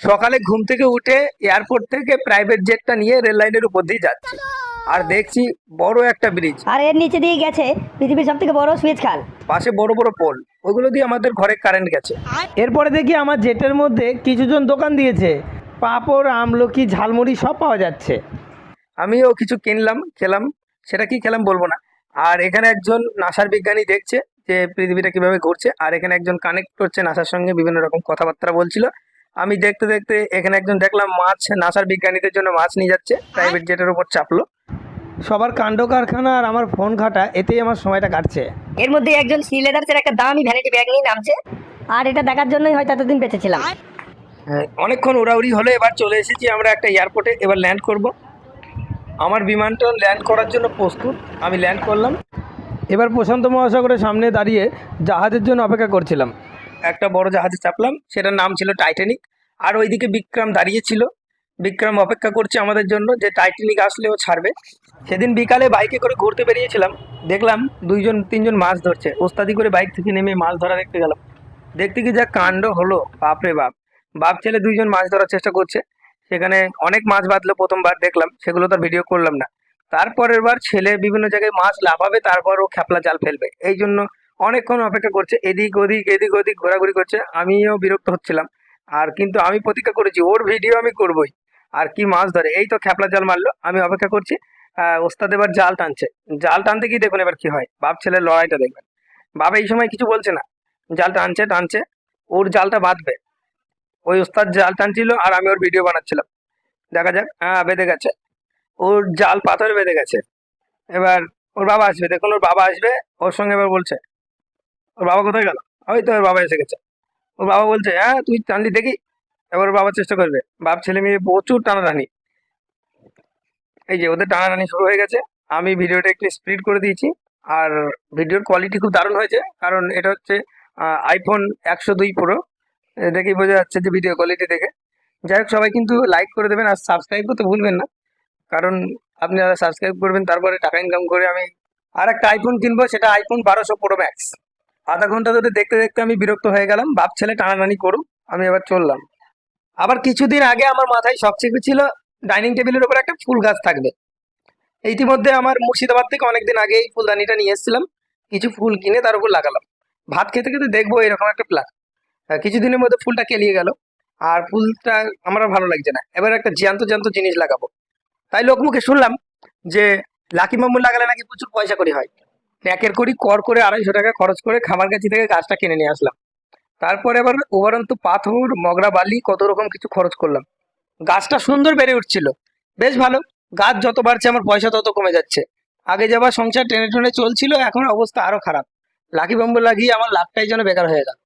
সকালে ঘুম থেকে উঠে এয়ারপোর্ট থেকে প্রাইভেট জেটটা নিয়ে রেল লাইনের উপর দিয়ে যাচ্ছে। আর দেখছি বড় একটা ব্রিজ আর এর নিচে দিয়ে গেছে পৃথিবীর সব থেকে বড় সুইচ খাল। পাশে বড় বড় পোল ওইগুলো দিয়ে আমাদের ঘরে কারেন্ট গেছে। এরপরে দেখি আমার জেটের মধ্যে কিছুজন দোকান দিয়েছে। পাঁপড় আমলকি ঝালমুড়ি সব পাওয়া যাচ্ছে। আমিও কিছু কিনলাম খেলাম। সেটা কি খেলাম বলব না। আর এখানে একজন নাসার বিজ্ঞানী দেখছে যে পৃথিবীটা কীভাবে ঘুরছে। আর এখানে একজন কানেক্ট করছে নাসার সঙ্গে বিভিন্ন রকম কথাবার্তা বলছিল। আমি দেখতে দেখতে এখানে একজন দেখলাম মাছ নাসার বিজ্ঞানীদের জন্য মাছ নিয়ে যাচ্ছে। প্রাইভেট জেটের উপর চাপলো। সবার কাণ্ড কারখানা আর আমার ফোন ঘাটা এতেই আমার সময়টা কাটছে। এর মধ্যে একজন সি লেদার্সের একটা দামি ভ্যানিটি ব্যাগ নিয়ে নামছে। আর এটা দেখার জন্যই হয়তো এতদিন বেঁচেছিলাম। হ্যাঁ, অনেকক্ষণ উড়াউড়ি হলো এবার চলে এসেছি আমরা একটা এয়ারপোর্টে এবার ল্যান্ড করব। আমার বিমানটা ল্যান্ড করার জন্য প্রস্তুত আমি ল্যান্ড করলাম। এবার প্রশান্ত মহাসাগরের সামনে দাঁড়িয়ে জাহাজের জন্য অপেক্ষা করছিলাম। একটা বড় জাহাজে চাপলাম সেটার নাম ছিল টাইটানিক আর ওইদিকে বিক্রম দাঁড়িয়ে ছিল। বিক্রম অপেক্ষা করছে আমাদের জন্য যে টাইটানিক আসলে ও ছাড়বে। সেদিন বিকালে বাইকে করে ঘুরতে বেরিয়েছিলাম। দেখলাম দুইজন, তিনজন মাছ ধরছে। ওস্তাদি করে বাইক থেকে নেমে মাছ ধরা দেখতে গেলাম। দেখতে কি যা কাণ্ড হলো বাপরে বাপ। বাপ ছেলে দুইজন মাছ ধরার চেষ্টা করছে। সেখানে অনেক মাছ বাঁধলো প্রথমবার দেখলাম, সেগুলো তো ভিডিও করলাম না। তারপরের বার ছেলে বিভিন্ন জায়গায় মাছ লাফাবে, তারপর ও খ্যাপলা জাল ফেলবে। এই জন্য অনেকক্ষণ অপেক্ষা করছে, এদিক ওদিক এদিক ওদিক, ঘোরাঘুরি করছে। আমিও বিরক্ত হচ্ছিলাম। আর কিন্তু আমি প্রতীক্ষা করেছি, ওর ভিডিও আমি করবই। আর কি মাছ ধরে? এই তো খ্যাপলা জাল মারলো, আমি অপেক্ষা করছি। ওস্তাদ এবার জাল টানছে। জাল টানতে গিয়ে দেখুন এবার কি হয়। বাপ ছেলের লড়াইটা দেখবেন। বাবা এই সময় কিছু বলছে না। জাল টানছে টানছে। ওর জালটা বাঁধবে। ওই ওস্তাদ জাল টানছিল আর আমি ওর ভিডিও বানাচ্ছিলাম। দেখা যাক হ্যাঁ বেঁধে গেছে। ওর জাল পাথরে বেঁধে গেছে। এবার ওর বাবা আসবে। দেখুন ওর বাবা আসবে। ওর সঙ্গে এবার বলছে, ওর বাবা কোথায় গেল? ওই তো ওর বাবা এসে গেছে। ওর বাবা বলছে হ্যাঁ তুই টানলি দেখি। এবার বাবা চেষ্টা করবে। বাপ, ছেলে মেয়ে প্রচুর টানাটানি। এই যে ওদের টানাটানি শুরু হয়ে গেছে। আমি ভিডিওটা একটু স্পিড করে দিয়েছি। আর ভিডিওর কোয়ালিটি খুব দারুণ হয়েছে। কারণ এটা হচ্ছে আইফোন একশো দুই প্রো দেখেই বোঝা যাচ্ছে যে ভিডিও কোয়ালিটি দেখে। যাই হোক, সবাই কিন্তু লাইক করে দেবেন আর সাবস্ক্রাইব করতে ভুলবেন না। কারণ আপনি যারা সাবস্ক্রাইব করবেন, তারপরে টাকা ইনকাম করে আমি আর একটা আইফোন কিনবো, সেটা আইফোন বারোশো প্রো ম্যাক্স আধা ঘণ্টা ধরে দেখতে দেখতে আমি বিরক্ত হয়ে গেলাম। বাপ ছেলে টানাটানি করুক, আমি এবার চললাম। আবার কিছুদিন আগে আমার মাথায় শখ ছিল ডাইনিং টেবিলের উপর একটা ফুল গাছ থাকবে। ইতিমধ্যে আমার মুর্শিদাবাদ থেকে অনেকদিন আগে এই ফুলদানিটা নিয়ে এসেছিলাম। কিছু ফুল কিনে তার উপর লাগালাম। ভাত খেতে খেতে দেখব এরকম একটা প্ল্যান কিছুদিনের মধ্যে ফুলটা কেলিয়ে গেল। আর ফুলটা আমার ভালো লাগছে না। এবার একটা জ্যান্ত জ্যান্ত জিনিস লাগাবো। তাই লোকমুখে শুনলাম যে লাকি মামুন লাগালে নাকি প্রচুর পয়সা করি হয়। প্যাকের করি কর করে আড়াইশো টাকা খরচ করে খামার কাছি থেকে গাছটা কিনে নিয়ে আসলাম। তারপরে আবার উপরন্তু পাথর, মগরা, বালি কত রকম কিছু খরচ করলাম। গাছটা সুন্দর বেড়ে উঠছিল। বেশ ভালো। গাছ যত বাড়ছে আমার পয়সা তত কমে যাচ্ছে। আগে যাবার সংসার টেনে টেনে চলছিল, এখন অবস্থা আরও খারাপ। লাকি বাম্বু লাগিয়ে আমার লাভটাই যেন বেকার হয়ে গেল।